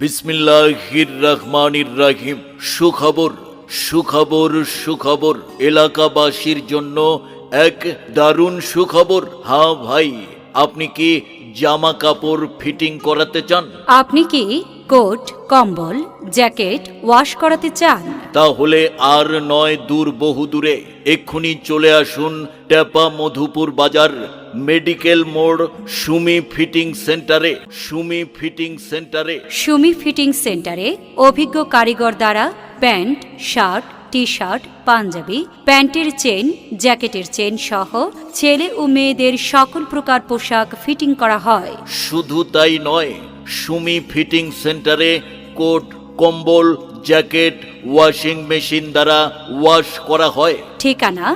বিসমিল্লাহির রহমানির রাহিম সুখবর সুখবর সুখবর। এলাকাবাসীর জন্য এক দারুণ সুখবর। হ্যাঁ ভাই, আপনি কি জামা কাপড় ফিটিং করাতে চান? আপনি কি কোট কম্বল জ্যাকেট ওয়াশ করাতে চান? তাহলে আর নয় দূর বহু দূরে। এক্ষুনি চলে আসুন ট্যাপা মধুপুর বাজার মেডিকেল মোড় সুমি ফিটিং সেন্টারে। সুমি ফিটিং সেন্টারে। সুমি ফিটিং সেন্টারে অভিজ্ঞ কারিগর দ্বারা pant shirt T shirt panjabi প্যান্টের চেন জ্যাকেটের চেন সহ ছেলে ও মেয়েদের সকল প্রকার পোশাক ফিটিং করা হয়। শুধু তাই নয় সুমি ফিটিং সেন্টারে কোট কম্বল জ্যাকেট ওয়াশিং মেশিন দ্বারা ওয়াশ করা হয়। ঠিকানা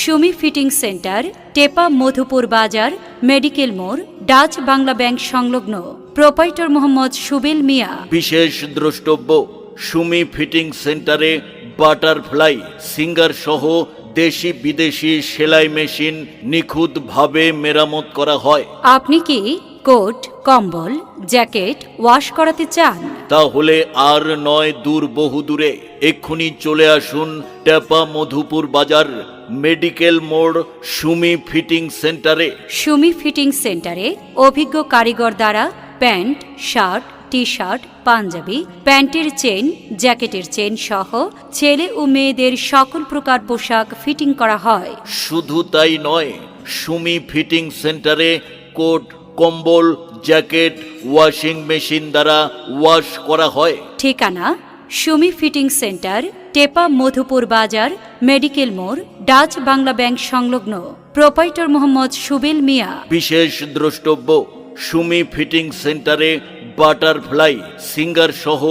সুমি ফিটিং সেন্টার টেপা মধুপুর বাজার মেডিকেল মোড় ডাচ বাংলা ব্যাংক সংলগ্ন। প্রোপাইটর মোহাম্মদ সুবিল মিয়া। বিশেষ দ্রষ্টব্য সুমি ফিটিং সেন্টারে বাটারফ্লাই সিঙ্গার সহ দেশি বিদেশি সেলাই মেশিন নিখুঁতভাবে মেরামত করা হয়। আপনি কি কোট কম্বল জ্যাকেট ওয়াশ করাতে চান? তাহলে আর নয় দূর বহু দূরে এক্ষুনি চলে আসুন ট্যাপা মধুপুর বাজার মেডিকেল মোড় সুমি ফিটিং সেন্টারে। সুমি ফিটিং সেন্টারে অভিজ্ঞ কারিগর দ্বারা pant shirt T shirt panjabi প্যান্টের চেন জ্যাকেটের চেন সহ ছেলে ও মেয়েদের সকল প্রকার পোশাক ফিটিং করা হয়। শুধু তাই নয় সুমি ফিটিং সেন্টারে কোট কম্বল জ্যাকেট ওয়াশিং মেশিন দ্বারা ওয়াশ করা হয়। ঠিকানা সুমি ফিটিং সেন্টার টেপা মধুপুর বাজার মেডিকেল মোড় ডাচ বাংলা ব্যাংক সংলগ্ন। প্রোপাইটর মোহাম্মদ সুবিল মিয়া। বিশেষ দ্রষ্টব্য সুমি ফিটিং সেন্টারে বাটারফ্লাই সিঙ্গার সহ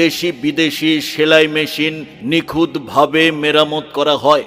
দেশি বিদেশি সেলাই মেশিন নিখুঁতভাবে মেরামত করা হয়।